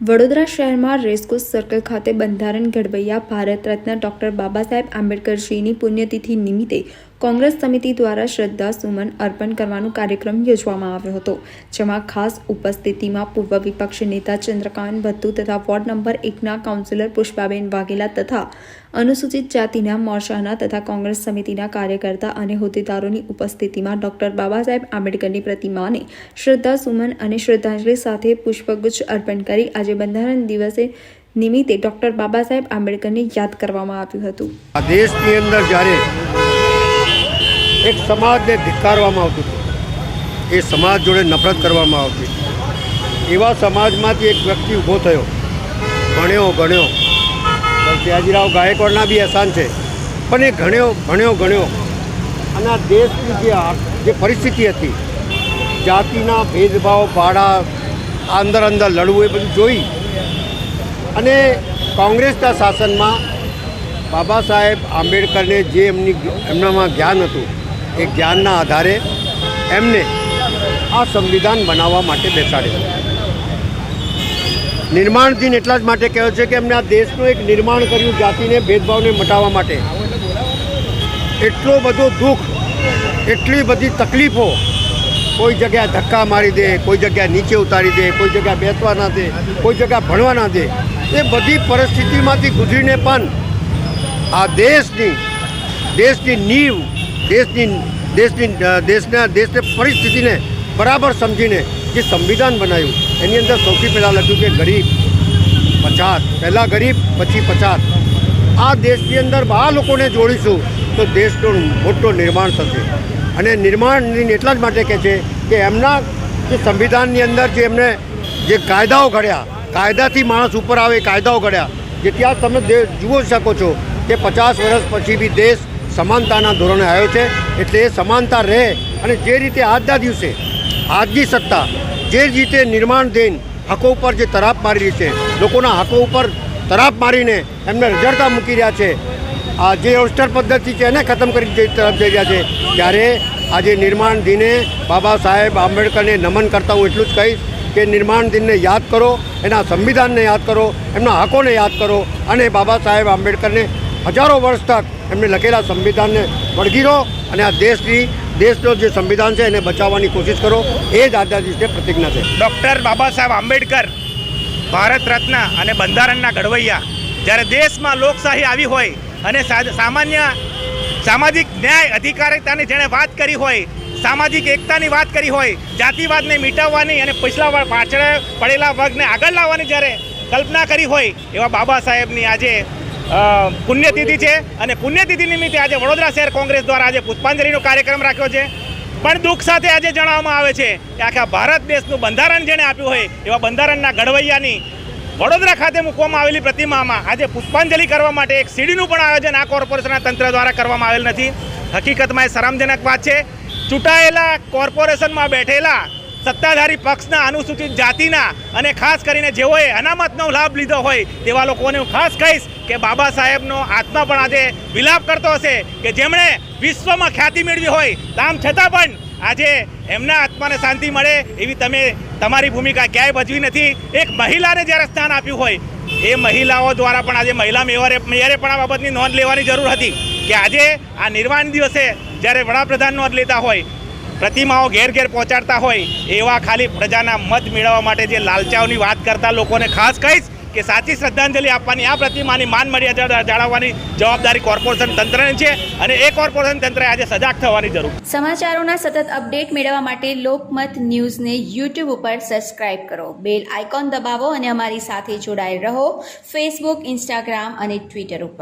વડોદરા શહેરમાં racecourse circle ખાતે બંધારણ ઘડવૈયા ભારત રત્ન ડોક્ટર બાબા સાહેબ આંબેડકરશ્રીની પુણ્યતિથિ નિમિત્તે કોંગ્રેસ સમિતિ દ્વારા શ્રદ્ધા સુમન અર્પણ કરવાનો કાર્યક્રમ યોજવામાં આવ્યો હતો, જેમાં ખાસ ઉપસ્થિતિમાં પૂર્વ વિપક્ષ નેતા ચંદ્રકાંત ભત્તુ તથા વોર્ડ નંબર એકના કાઉન્સિલર પુષ્પાબેન વાઘેલા તથા અનુસૂચિત જાતિના મોરચાના તથા કોંગ્રેસ સમિતિના કાર્યકર્તા અને હોદ્દેદારોની ઉપસ્થિતિમાં ડોક્ટર બાબા સાહેબ આંબેડકરની પ્રતિમાને શ્રદ્ધા સુમન અને શ્રદ્ધાંજલિ સાથે પુષ્પગુચ્છ અર્પણ કરી આજે બંધારણ દિવસે નિમિત્તે ડોક્ટર બાબા સાહેબ આંબેડકરને યાદ કરવામાં આવ્યું હતું. આ દેશની અંદર જ્યારે એક સમાજને ધિક્કારવામાં આવતું હતું. એ સમાજ જોડે નફરત કરવામાં આવતી એવા સમાજમાંથી એક વ્યક્તિ ઊભો થયો. ભણ્યો ગણ્યો ત્યાજીરાવ ગાયકવાડના બી અહેસાન છે. પણ એ ઘણ્યો, ભણ્યો, ગણ્યો. અને આ દેશની જે પરિસ્થિતિ હતી, જાતિના ભેદભાવ ભાડા અંદર અંદર લડવું એ બધું જોઈ અને કોંગ્રેસના શાસનમાં બાબા સાહેબ આંબેડકરને જે એમની, એમનામાં જ્ઞાન હતું એ જ્ઞાનના આધારે એમને આ સંવિધાન બનાવવા માટે બેસાડ્યો. નિર્માણ દિન એટલા જ માટે કહ્યો છે કે એમને આ દેશનું એક નિર્માણ કર્યું જાતિને ભેદભાવને મટાવવા માટે. એટલો બધો દુઃખ, એટલી બધી તકલીફો કોઈ જગ્યાએ ધક્કા મારી દે, કોઈ જગ્યાએ નીચે ઉતારી દે, કોઈ જગ્યાએ બેસવા ના દે, કોઈ જગ્યાએ ભણવા ના દે, એ બધી પરિસ્થિતિમાંથી ગુજરીને પણ આ દેશની દેશની નીવ દેશની દેશની દેશના, દેશની પરિસ્થિતિને બરાબર સમજીને જે સંવિધાન બનાવ્યું, એની અંદર સૌથી પહેલાં લખ્યું કે ગરીબ પછાત, પહેલાં ગરીબ, પછી પછાત. આ દેશની અંદર આ લોકોને જોડીશું તો દેશનું મોટું નિર્માણ થશે. અને નિર્માણ એટલા જ માટે કહે છે કે એમના જે સંવિધાનની અંદર જે એમને જે કાયદાઓ ઘડ્યા, કાયદાથી માણસ ઉપર આવે, કાયદાઓ ઘડ્યા જે ત્યાં તમે જુઓ શકો છો કે પચાસ વર્ષ પછી બી દેશ સમાનતાના ધોરણે આવ્યો છે એટલે એ સમાનતા રહે અને જે રીતે આજના દિવસે આજની સત્તા, જે રીતે નિર્માણ દઈને હકો ઉપર જે તરાપ મારી રહી છે, લોકોના હકો ઉપર તરાપ મારીને એમને રજડતા મૂકી રહ્યા છે, આ જે ઓસ્ટર પદ્ધતિ છે એને ખતમ કરી તરફ જઈ રહ્યા છે, ત્યારે આજે નિર્માણ દિને બાબા સાહેબ આંબેડકરને નમન કરતા હું એટલું જ કહીશ કે નિર્માણ દિનને યાદ કરો, એના સંવિધાનને યાદ કરો, એમના હકોને યાદ કરો અને બાબા સાહેબ આંબેડકરને હજારો વર્ષ તક એમને લખેલા સંવિધાનને વળગીરો અને આ દેશની, દેશનો જે સંવિધાન છે એને બચાવવાની કોશિશ કરો. એ જ દિવસે પ્રતિજ્ઞા છે. ડૉક્ટર બાબા સાહેબ આંબેડકર, ભારત રત્ન અને બંધારણના ઘડવૈયા, જ્યારે દેશમાં લોકશાહી આવી હોય અને સામાન્ય, સામાજિક ન્યાય અધિકારિતાની જેણે વાત કરી હોય, સામાજિક એકતાની વાત કરી હોય, જાતિવાદને મિટાવવાની અને પછલા પાછળ પડેલા વર્ગને આગળ લાવવાની જ્યારે કલ્પના કરી હોય, એવા બાબા સાહેબની આજે પુણ્યતિથિ છે અને પુણ્યતિથિ નિમિત્તે આજે વડોદરા શહેર કોંગ્રેસ દ્વારા આજે પુષ્પાંજલિનો કાર્યક્રમ રાખ્યો છે. પણ દુઃખ સાથે આજે જણાવવામાં આવે છે કે આખા ભારત દેશનું બંધારણ જેણે આપ્યું હોય એવા બંધારણના ઘડવૈયાની વડોદરા ખાતે મૂકવામાં આવેલી પ્રતિમામાં આજે પુષ્પાંજલિ કરવા માટે એક સીડીનું પણ આયોજન આ કોર્પોરેશનના તંત્ર દ્વારા કરવામાં આવેલ નથી. હકીકતમાં એ શરમજનક વાત છે. ચૂંટાયેલા કોર્પોરેશનમાં બેઠેલા સત્તાધારી પક્ષના અનુસૂચિત જાતિના અને ખાસ કરીને જેઓએ અનામતનો લાભ લીધો હોય તેવા લોકોને હું ખાસ કહીશ કે બાબા સાહેબનો આત્મા પણ આજે વિલાપ કરતો હશે કે જેમણે વિશ્વમાં ખ્યાતિ મેળવી હોય તામ છતાં પણ આજે એમના આત્માને શાંતિ મળે એવી તમે તમારી ભૂમિકા ક્યાંય ભજવી નથી. એક મહિલાને જ્યારે સ્થાન આપ્યું હોય, એ મહિલાઓ દ્વારા પણ આજે મહિલા મેયરે મેયરે પણ આ બાબતની નોંધ લેવાની જરૂર હતી કે આજે આ નિર્વાણ દિવસે જ્યારે વડાપ્રધાન નોંધ લેતા હોય પ્રતિમાઓ ઘેર ઘેર પહોંચાડતા હોય એવા ખાલી પ્રજાના મત મેળવવા માટે જે લાલચાઓની વાત કરતા લોકોને ખાસ કહીશ કે સાચી શ્રદ્ધાંજલિ આપવાની આ પ્રતિમાની માન મર્યાદા જાળવવાની જવાબદારી કોર્પોરેશન તંત્રની છે અને એ કોર્પોરેશન તંત્રએ આજે સજાગ થવાની જરૂર સમાચારોના સતત અપડેટ મેળવવા માટે લોકમત ન્યૂઝને યુટ્યુબ ઉપર સબસ્ક્રાઇબ કરો. બેલ આઇકોન દબાવો અને અમારી સાથે જોડાયેલ રહો ફેસબુક, ઇન્સ્ટાગ્રામ અને ટ્વિટર ઉપર.